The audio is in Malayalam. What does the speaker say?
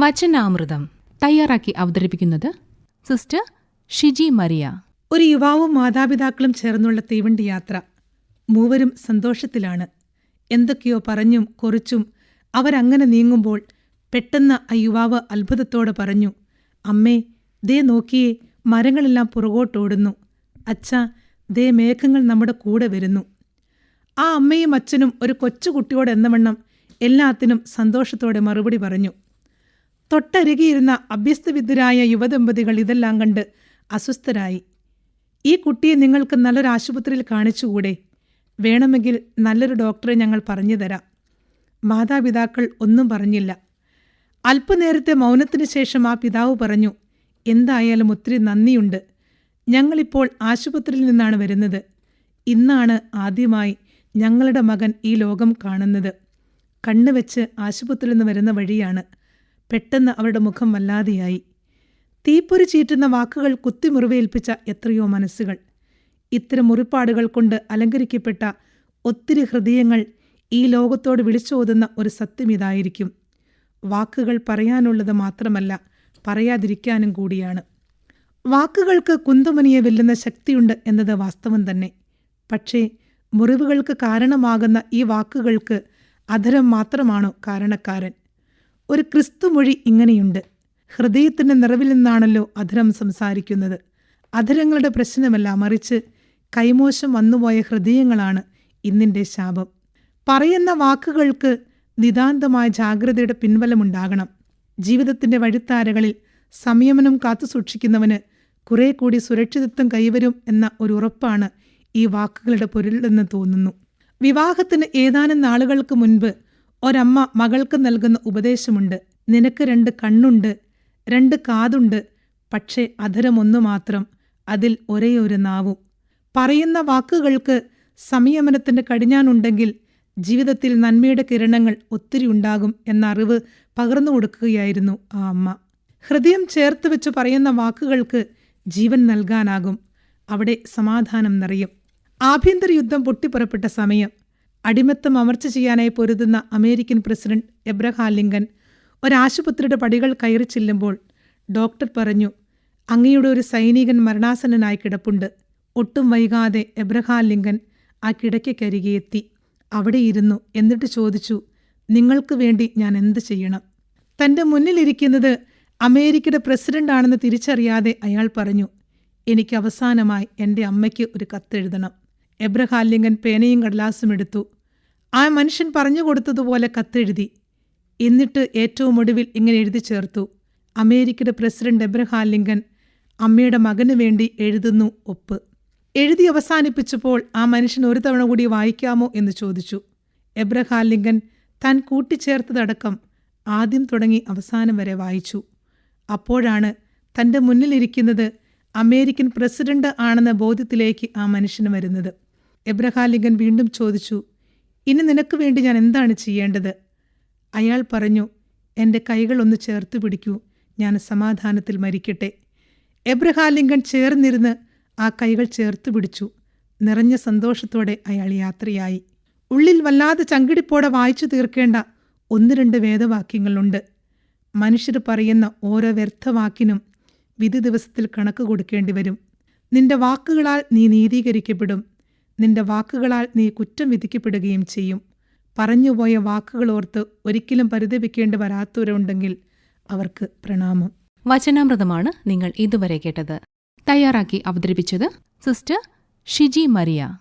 വചനാമൃതം തയ്യാറാക്കി അവതരിപ്പിക്കുന്നത് സിസ്റ്റർ ഷിജി മരിയ. ഒരു യുവാവും മാതാപിതാക്കളും ചേർന്നുള്ള തീവണ്ടി യാത്ര. മൂവരും സന്തോഷത്തിലാണ്. എന്തൊക്കെയോ പറഞ്ഞും കുറിച്ചും അവരങ്ങനെ നീങ്ങുമ്പോൾ പെട്ടെന്ന് ആ യുവാവ് അത്ഭുതത്തോടെ പറഞ്ഞു അമ്മേ ദേ നോക്കിയേ മരങ്ങളെല്ലാം പുറകോട്ടോടുന്നു. അച്ഛാ ദേ മേഘങ്ങൾ നമ്മുടെ കൂടെ വരുന്നു. ആ അമ്മയും അച്ഛനും ഒരു കൊച്ചുകുട്ടിയോടെ എന്നവണ്ണം എല്ലാത്തിനും സന്തോഷത്തോടെ മറുപടി പറഞ്ഞു. തൊട്ടരികിയിരുന്ന അഭ്യസ്തവിദ്യരായ യുവദമ്പതികൾ ഇതെല്ലാം കണ്ട് അസ്വസ്ഥരായി. ഈ കുട്ടിയെ നിങ്ങൾക്ക് നല്ലൊരു ആശുപത്രിയിൽ കാണിച്ചുകൂടെ? വേണമെങ്കിൽ നല്ലൊരു ഡോക്ടറെ ഞങ്ങൾ പറഞ്ഞു തരാം. മാതാപിതാക്കൾ ഒന്നും പറഞ്ഞില്ല. അല്പനേരത്തെ മൗനത്തിന് ശേഷം ആ പിതാവ് പറഞ്ഞു എന്തായാലും ഒത്തിരി നന്ദിയുണ്ട്. ഞങ്ങളിപ്പോൾ ആശുപത്രിയിൽ നിന്നാണ് വരുന്നത്. ഇന്നാണ് ആദ്യമായി ഞങ്ങളുടെ മകൻ ഈ ലോകം കാണുന്നത്. കണ്ണുവെച്ച് ആശുപത്രിയിൽ നിന്ന് വരുന്ന വഴിയാണ്. പെട്ടെന്ന് അവരുടെ മുഖം വല്ലാതെയായി. തീപ്പൊരി ചീറ്റുന്ന വാക്കുകൾ കുത്തിമുറിവേൽപ്പിച്ച എത്രയോ മനസ്സുകൾ. ഇത്തരം മുറിപ്പാടുകൾ കൊണ്ട് അലങ്കരിക്കപ്പെട്ട ഒത്തിരി ഹൃദയങ്ങൾ ഈ ലോകത്തോട് വിളിച്ചോതുന്ന ഒരു സത്യം ഇതായിരിക്കും. വാക്കുകൾ പറയാനുള്ളത് മാത്രമല്ല പറയാതിരിക്കാനും കൂടിയാണ്. വാക്കുകൾക്ക് കുന്തമണിയെ വെല്ലുന്ന ശക്തിയുണ്ട് എന്നത് വാസ്തവം തന്നെ. പക്ഷേ മുറിവുകൾക്ക് കാരണമാകുന്ന ഈ വാക്കുകൾക്ക് അധരം മാത്രമാണോ കാരണക്കാരൻ? ഒരു ക്രിസ്തുമൊഴി ഇങ്ങനെയുണ്ട്. ഹൃദയത്തിന്റെ നിറവിൽ നിന്നാണല്ലോ അധരം സംസാരിക്കുന്നത്. അധരങ്ങളുടെ പ്രശ്നമല്ല മറിച്ച് കൈമോശം വന്നുപോയ ഹൃദയങ്ങളാണ് ഇന്നിന്റെ ശാപം. പറയുന്ന വാക്കുകൾക്ക് നിതാന്തമായ ജാഗ്രതയുടെ പിൻബലമുണ്ടാകണം. ജീവിതത്തിന്റെ വഴിത്താരകളിൽ സംയമനം കാത്തു സൂക്ഷിക്കുന്നവന് കുറെ കൂടി സുരക്ഷിതത്വം കൈവരും എന്ന ഒരു ഉറപ്പാണ് ഈ വാക്കുകളുടെ പൊരുളെന്ന് തോന്നുന്നു. വിവാഹത്തിന് ഏതാനും നാളുകൾക്ക് മുൻപ് ഒരമ്മ മകൾക്ക് നൽകുന്ന ഉപദേശമുണ്ട്. നിനക്ക് രണ്ട് കണ്ണുണ്ട് രണ്ട് കാതുണ്ട് പക്ഷേ അധരമൊന്നു മാത്രം അതിൽ ഒരേയൊരു നാവു. പറയുന്ന വാക്കുകൾക്ക് സംയമനത്തിന്റെ കടിഞ്ഞാനുണ്ടെങ്കിൽ ജീവിതത്തിൽ നന്മയുടെ കിരണങ്ങൾ ഒത്തിരി ഉണ്ടാകും എന്ന അറിവ് പകർന്നു കൊടുക്കുകയായിരുന്നു ആ അമ്മ. ഹൃദയം ചേർത്ത് വെച്ച് പറയുന്ന വാക്കുകൾക്ക് ജീവൻ നൽകാനാകും. അവിടെ സമാധാനം നിറയും. ആഭ്യന്തര യുദ്ധം പൊട്ടിപ്പുറപ്പെട്ട സമയം. അടിമത്തം അമർച്ച ചെയ്യാനായി പൊരുതുന്ന അമേരിക്കൻ പ്രസിഡന്റ് എബ്രഹാം ലിങ്കൻ ഒരാശുപത്രിയുടെ പടികൾ കയറി ചെല്ലുമ്പോൾ ഡോക്ടർ പറഞ്ഞു അങ്ങയുടെ ഒരു സൈനികൻ മരണാസന്നനായി കിടപ്പുണ്ട്. ഒട്ടും വൈകാതെ എബ്രഹാം ലിങ്കൻ ആ കിടക്കയ്ക്കരികെ എത്തി. അവിടെ ഇരുന്നു. എന്നിട്ട് ചോദിച്ചു നിങ്ങൾക്ക് വേണ്ടി ഞാൻ എന്ത് ചെയ്യണം? തന്റെ മുന്നിലിരിക്കുന്നത് അമേരിക്കയുടെ പ്രസിഡന്റ് ആണെന്ന് തിരിച്ചറിയാതെ അയാൾ പറഞ്ഞു എനിക്ക് അവസാനമായി എന്റെ അമ്മയ്ക്ക് ഒരു കത്തെഴുതണം. എബ്രഹാം ലിങ്കൻ പേനയും കടലാസും എടുത്തു. ആ മനുഷ്യൻ പറഞ്ഞു കൊടുത്തതുപോലെ കത്തെഴുതി. എന്നിട്ട് ഏറ്റവും ഒടുവിൽ ഇങ്ങനെ എഴുതി ചേർത്തു. അമേരിക്കയുടെ പ്രസിഡന്റ് എബ്രഹാം ലിങ്കൻ അമ്മയുടെ മകനു വേണ്ടി എഴുതുന്നു ഒപ്പ്. എഴുതി അവസാനിപ്പിച്ചപ്പോൾ ആ മനുഷ്യൻ ഒരു തവണ കൂടി വായിക്കാമോ എന്ന് ചോദിച്ചു. എബ്രഹാം ലിങ്കൻ താൻ കൂട്ടിച്ചേർത്തതടക്കം ആദ്യം തുടങ്ങി അവസാനം വരെ വായിച്ചു. അപ്പോഴാണ് തന്റെ മുന്നിലിരിക്കുന്നത് അമേരിക്കൻ പ്രസിഡന്റ് ആണെന്ന ബോധ്യത്തിലേക്ക് ആ മനുഷ്യന് വരുന്നത്. എബ്രഹാം ലിങ്കൻ വീണ്ടും ചോദിച്ചു ഇനി നിനക്ക് വേണ്ടി ഞാൻ എന്താണ് ചെയ്യേണ്ടത്? അയാൾ പറഞ്ഞു എന്റെ കൈകൾ ഒന്ന് ചേർത്ത് പിടിക്കൂ ഞാൻ സമാധാനത്തിൽ മരിക്കട്ടെ. എബ്രഹാം ലിങ്കൻ ചേർന്നിരുന്ന് ആ കൈകൾ ചേർത്ത് പിടിച്ചു. നിറഞ്ഞ സന്തോഷത്തോടെ അയാൾ യാത്രയായി. ഉള്ളിൽ വല്ലാതെ ചങ്കിടിപ്പോടെ വായിച്ചു തീർക്കേണ്ട ഒന്ന് രണ്ട് വേദവാക്യങ്ങളുണ്ട്. മനുഷ്യർ പറയുന്ന ഓരോ വ്യർത്ഥവാക്കിനും വിധി ദിവസത്തിൽ കണക്ക് കൊടുക്കേണ്ടി വരും. നിന്റെ വാക്കുകളാൽ നീ നീതീകരിക്കപ്പെടും. നിന്റെ വാക്കുകളാൽ നീ കുറ്റം വിധിക്കപ്പെടുകയും ചെയ്യും. പറഞ്ഞുപോയ വാക്കുകൾ ഓർത്ത് ഒരിക്കലും പരിതപിക്കേണ്ടി വരാത്തവരുണ്ടെങ്കിൽ അവർക്ക് പ്രണാമം. വചനാമൃതമാണ് നിങ്ങൾ ഇതുവരെ കേട്ടത്. തയ്യാറാക്കി അവതരിപ്പിച്ചത് സിസ്റ്റർ ഷിജി മരിയ.